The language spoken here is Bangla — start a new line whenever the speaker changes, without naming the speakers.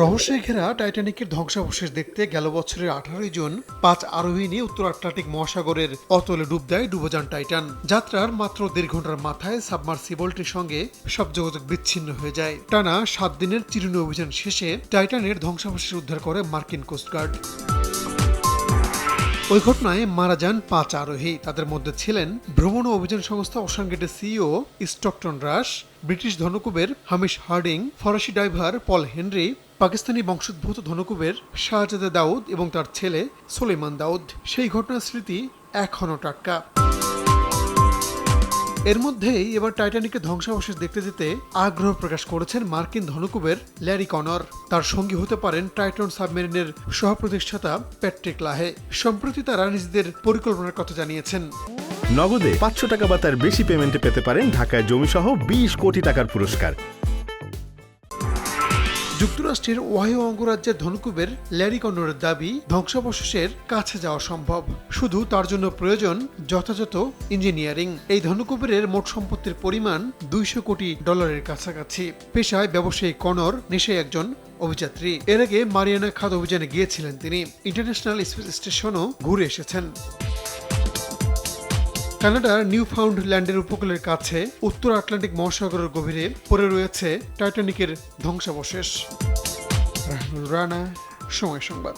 রহস্যে ঘেরা টাইটানিকের ধ্বংসাবশেষ দেখতে গেল বছরের আঠারোই জুন পাঁচ আরোহী উত্তর আটলান্টিক মহাসাগরের অতলে ডুব দেয় ডুবোযান টাইটান। যাত্রার মাত্র দেড় ঘণ্টার মাথায় সাবমার্সিবলটির সঙ্গে সব যোগাযোগ বিচ্ছিন্ন হয়ে যায়। টানা সাত দিনের চিরুনি অভিযান শেষে টাইটানের ধ্বংসাবশেষ উদ্ধার করে মার্কিন কোস্টগার্ড ওই ঘটনায় মারা যান পাঁচ আরোহী। তাদের মধ্যে ছিলেন ভ্রমণ অভিযান সংস্থা ওশান গেটের সিইও স্টকটন রাশ ব্রিটিশ ধনকুবের হামিশ হার্ডিং, ফরাসি ড্রাইভার পল হেনরি পাকিস্তানি বংশোদ্ভূত ধনকুবের শাহজাদা দাউদ এবং তার ছেলে সোলেমান দাউদ, সেই ঘটনার স্মৃতি এখনও টাটকা। এর মধ্যেই এবার টাইটানিকের ধ্বংসাবশেষ দেখতে যেতে আগ্রহ প্রকাশ করেছেন মার্কিন ধনকুবের ল্যারি কনর। তার সঙ্গী হতে পারেন টাইটন সাবমেরিনের সহপ্রতিষ্ঠাতা প্যাট্রিক লাহে। সম্প্রতি তারা নিজেদের পরিকল্পনার কথা জানিয়েছেন।
নগদে পাঁচশো টাকা বা তার বেশি পেমেন্টে পেতে পারেন ঢাকায় জমিসহ বিশ কোটি টাকার পুরস্কার।
যুক্তরাষ্ট্রের ওয়াহিও অঙ্গরাজ্যের ধনকুবের ল্যারি কনরের দাবি ধ্বংসাবশেষের কাছে যাওয়া সম্ভব। শুধু তার জন্য প্রয়োজন যথাযথ ইঞ্জিনিয়ারিং। এই ধনকুবেরের মোট সম্পত্তির পরিমাণ দুইশো কোটি ডলারের কাছাকাছি। পেশায় ব্যবসায়ী কনর নেশে একজন অভিযাত্রী। এর আগে মারিয়ানা খাদ অভিযানে গিয়েছিলেন তিনি। ইন্টারন্যাশনাল স্পেস স্টেশনও ঘুরে এসেছেন। কানাডার নিউ ফাউন্ড ল্যান্ডের উপকূলের কাছে উত্তর আটলান্টিক মহাসাগরের গভীরে পড়ে রয়েছে টাইটানিকের ধ্বংসাবশেষ। রানা, সময় সংবাদ।